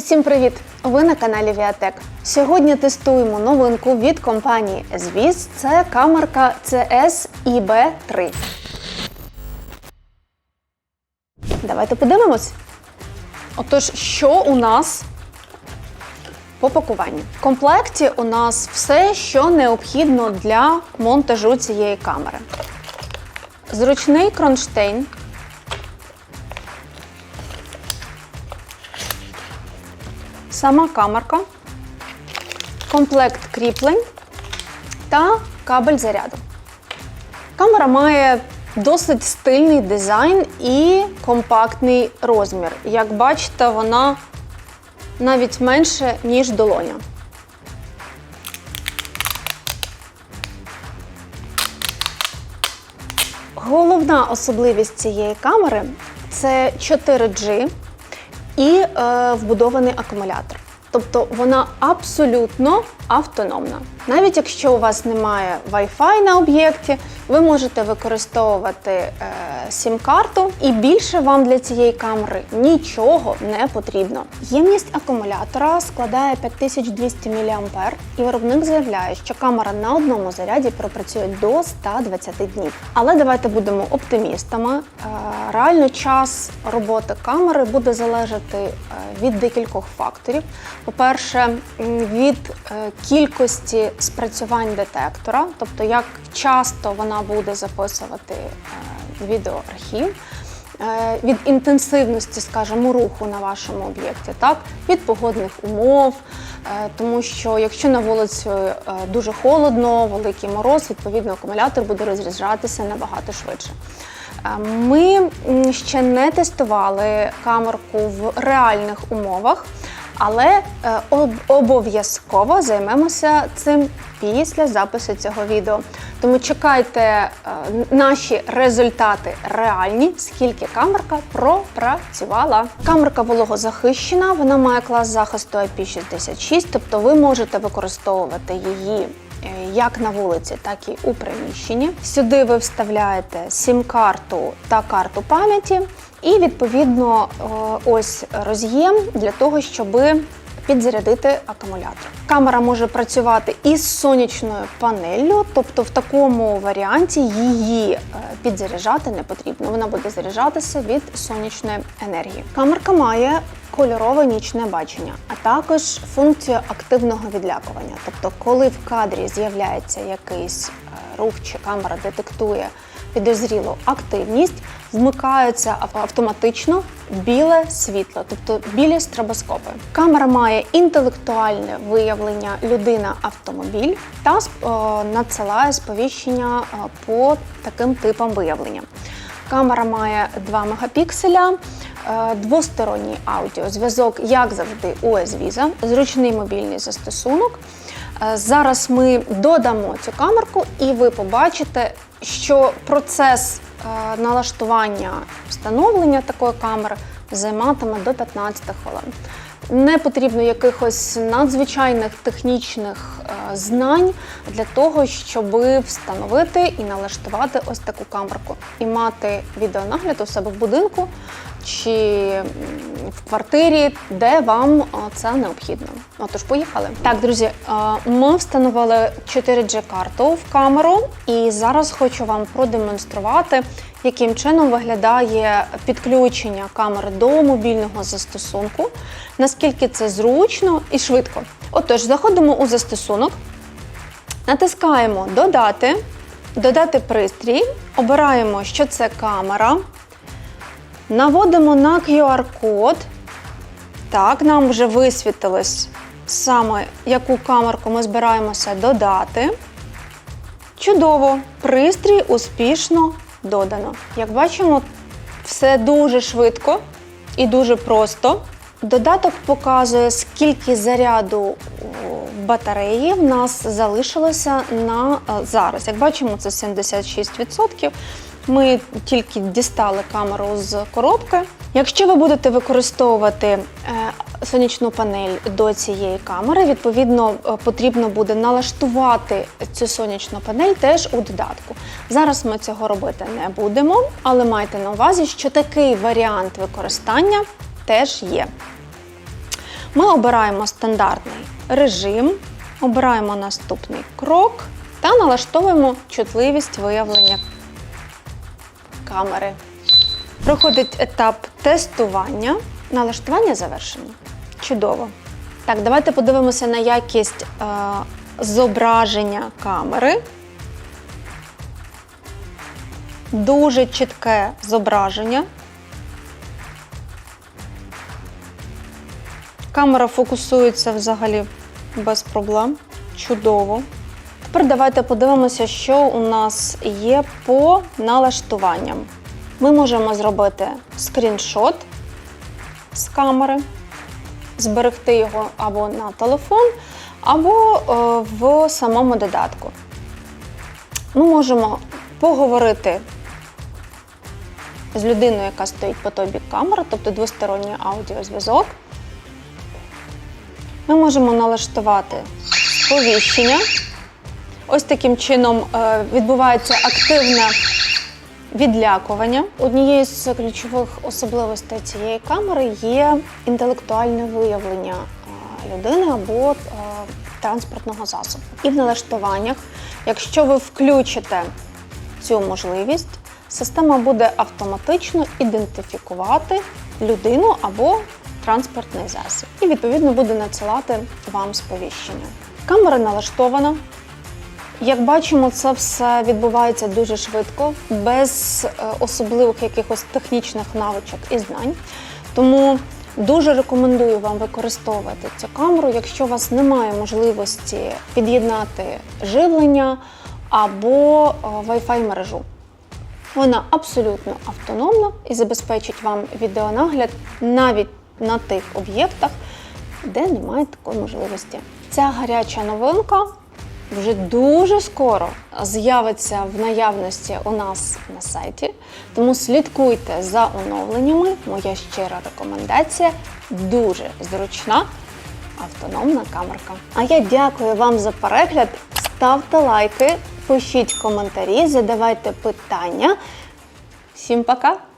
Усім привіт! Ви на каналі Viatec. Сьогодні тестуємо новинку від компанії Звіз. Це камерка CS IB3. Давайте подивимось. Отож, що у нас по пакуванню? В комплекті у нас все, що необхідно для монтажу цієї камери. Зручний кронштейн, сама камерка, комплект кріплень та кабель заряду. Камера має досить стильний дизайн і компактний розмір. Як бачите, вона навіть менше, ніж долоня. Головна особливість цієї камери це 4G і е, вбудований акумулятор. Тобто вона абсолютно автономна. Навіть якщо у вас немає Wi-Fi на об'єкті, ви можете використовувати е, сім-карту, і більше вам для цієї камери нічого не потрібно. Ємність акумулятора складає 5200 мА, і виробник заявляє, що камера на одному заряді пропрацює до 120 днів. Але давайте будемо оптимістами. Е, реально час роботи камери буде залежати е, від декількох факторів. По-перше, від е, кількості спрацювань детектора, тобто як часто вона буде записувати е, відеоархів. е, Від інтенсивності, скажімо, руху на вашому об'єкті, так від погодних умов, е, тому що якщо на вулиці дуже холодно, великий мороз, відповідно акумулятор буде розряджатися набагато швидше. Ми ще не тестували камерку в реальних умовах, але е, об- обов'язково займемося цим після запису цього відео. Тому чекайте е, наші результати реальні, скільки камерка пропрацювала. Камерка вологозахищена, вона має клас захисту IP66, тобто ви можете використовувати її як на вулиці, так і у приміщенні. Сюди ви вставляєте сім-карту та карту пам'яті, і відповідно е, ось роз'єм для того, щоб підзарядити акумулятор. Камера може працювати із сонячною панеллю, тобто в такому варіанті її е, підзаряджати не потрібно. Вона буде заряджатися від сонячної енергії. Камерка має кольорове нічне бачення, а також функцію активного відлякування. Тобто, коли в кадрі з'являється якийсь е, рух чи камера детектує підозрілу активність, вмикається автоматично біле світло, тобто білі стробоскопи. Камера має інтелектуальне виявлення людина-автомобіль та е, надсилає сповіщення е, по таким типам виявлення. Камера має 2 мегапікселя, двосторонній аудіозв'язок, як завжди, US-Visa, зручний мобільний застосунок. Е, Зараз ми додамо цю камерку, і ви побачите, що процес е, налаштування встановлення такої камери займатиме до 15 хвилин. Не потрібно якихось надзвичайних технічних е, знань для того, щоб встановити і налаштувати ось таку камерку і мати відеонагляд у себе в будинку чи в квартирі, де вам це необхідно. Отож, поїхали. Так, друзі, ми встановили 4G карту в камеру, і зараз хочу вам продемонструвати, яким чином виглядає підключення камери до мобільного застосунку, наскільки це зручно і швидко. Отож, заходимо у застосунок, натискаємо Додати, додати пристрій, обираємо, що це камера. Наводимо на QR-код. Так, нам вже висвітилось саме, яку камерку ми збираємося додати. Чудово! Пристрій успішно додано. Як бачимо, все дуже швидко і дуже просто. Додаток показує, скільки заряду батареї в нас залишилося на е, зараз. Як бачимо, це 76%. Ми тільки дістали камеру з коробки. Якщо ви будете використовувати е, сонячну панель до цієї камери, відповідно е, потрібно буде налаштувати цю сонячну панель теж у додатку. Зараз ми цього робити не будемо, але майте на увазі, що такий варіант використання теж є. Ми обираємо стандартний режим, обираємо наступний крок та налаштовуємо чутливість виявлення камери. Проходить етап тестування. Налаштування завершено. Чудово. Так, давайте подивимося на якість е, зображення камери. Дуже чітке зображення. Камера фокусується взагалі без проблем. Чудово. Тепер давайте подивимося, що у нас є по налаштуванням. Ми можемо зробити скріншот з камери, зберегти його або на телефон, або е, в самому додатку. Ми можемо поговорити з людиною, яка стоїть по той бік камери, тобто двосторонній аудіозв'язок. Ми можемо налаштувати сповіщення. Ось таким чином е, відбувається активне відлякування. Однією з ключових особливостей цієї камери є інтелектуальне виявлення е, людини або е, транспортного засобу. І в налаштуваннях, якщо ви включите цю можливість, система буде автоматично ідентифікувати людину або транспортний засіб. І відповідно буде надсилати вам сповіщення. Камера налаштована. Як бачимо, це все відбувається дуже швидко, без е, особливих якихось технічних навичок і знань. Тому дуже рекомендую вам використовувати цю камеру, якщо у вас немає можливості під'єднати живлення або е, Wi-Fi мережу. Вона абсолютно автономна і забезпечить вам відеонагляд навіть на тих об'єктах, де немає такої можливості. Ця гаряча новинка вже дуже скоро з'явиться в наявності у нас на сайті. Тому слідкуйте за оновленнями. Моя щира рекомендація дуже зручна автономна камерка. А я дякую вам за перегляд. Ставте лайки, пишіть коментарі, задавайте питання. Всім пока!